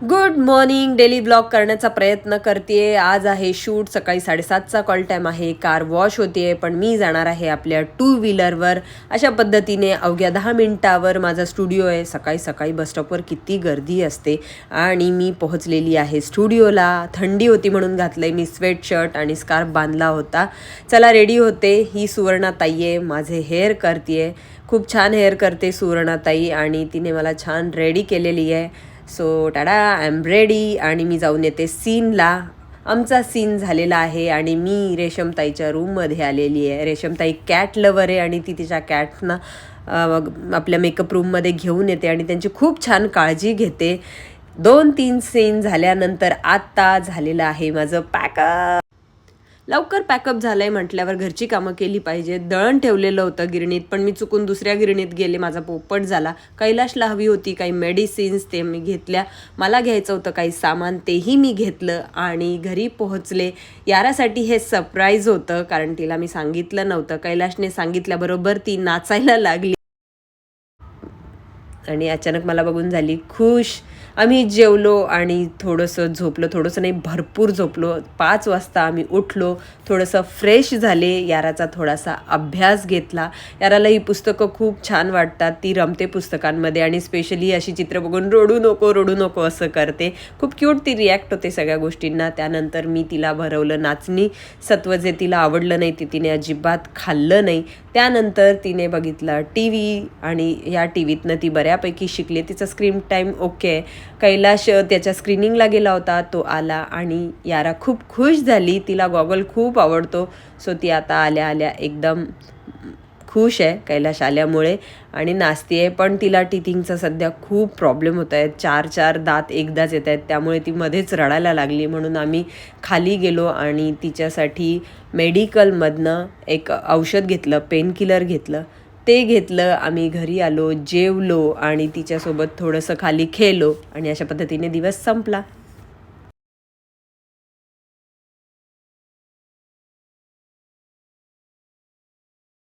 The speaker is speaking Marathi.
गुड मॉर्निंग डेली ब्लॉग करण्याचा प्रयत्न करते आज आहे शूट सकाळी साडेसातचा कॉल टाईम आहे कार वॉश होते पण मी जाणार आहे आपल्या टू व्हीलरवर अशा पद्धतीने अवघ्या दहा मिनटावर माझा स्टुडिओ आहे. सकाळी सकाळी बसस्टॉपवर किती गर्दी असते. आणि मी पोहोचलेली आहे स्टुडिओला. थंडी होती म्हणून घातलं आहे मी स्वेट शर्ट आणि स्कार्फ बांधला होता. चला रेडी होते. ही सुवर्णाताई आहे. माझे हेअर करते खूप छान हेअर करते सुवर्णाताई आणि तिने मला छान रेडी केलेली आहे. So tada I am ready आणि मी जाऊन येते सीनला. आमचा सीन झालेला आहे आणि मी रेशमताईच्या रूममध्ये आलेली आहे. रेशमताई कॅट लवर आहे आणि ती तिच्या कॅटना आपल्या मेकअप रूममध्ये घेऊन येते आणि त्यांची खूप छान काळजी घेते. दोन तीन सीन झाल्यानंतर आत्ता झालेलं आहे माझं पॅकअप लवकर पॅकअप झालं आहे म्हटल्यावर घरची कामं केली पाहिजे. दळण ठेवलेलं होतं गिरणीत पण मी चुकून दुसऱ्या गिरणीत गेले. माझा पोपट झाला. कैलाशला हवी होती काही मेडिसिन्स ते मी घेतल्या. मला घ्यायचं होतं काही सामान तेही मी घेतलं आणि घरी पोहोचले. यारासाठी हे सरप्राईज होतं कारण तिला मी सांगितलं नव्हतं. कैलाशने सांगितल्याबरोबर ती नाचायला लागली. आणि अचानक मला बघून झाली खुश. आम्ही जेवलो आणि थोडंसं झोपलो. थोडंसं नाही भरपूर झोपलो. पाच वाजता आम्ही उठलो. थोडंसं फ्रेश झाले. याराचा थोडासा अभ्यास घेतला. याराला ही पुस्तकं खूप छान वाटतात. ती रमते पुस्तकांमध्ये आणि स्पेशली अशी चित्र बघून रडू नको रडू नको असं करते. खूप क्यूट ती रिॲक्ट होते सगळ्या गोष्टींना. त्यानंतर मी तिला भरवलं नाचणी. सत्व जे तिला आवडलं नाही ते तिने अजिबात खाल्लं नाही. त्यानंतर तिने बघितलं टी व्ही आणि या टी व्हीतनं ती बऱ्यापैकी शिकले. तिचा स्क्रीन टाईम ओके आहे कैलाश त्याच्या स्क्रीनिंगला गेला होता. तो आला आणि यारा खूप खुश झाली. तिला गॉगल खूप आवडतो. सो ती आता आल्या आल्या एकदम खुश आहे. कैलाश आल्यामुळे आणि नाचती आहे. पण तिला टिथिंगचा सध्या खूप प्रॉब्लेम होत आहेत चार चार दात एकदाच येत आहेत. त्यामुळे ती मध्येच रडायला लागली. म्हणून आम्ही खाली गेलो आणि तिच्यासाठी मेडिकलमधनं एक औषध घेतलं. पेनकिलर घेतलं. ते घेतलं आम्ही घरी आलो जेवलो आणि तिच्यासोबत थोडंसं खाली खेळलो आणि अशा पद्धतीने दिवस संपला.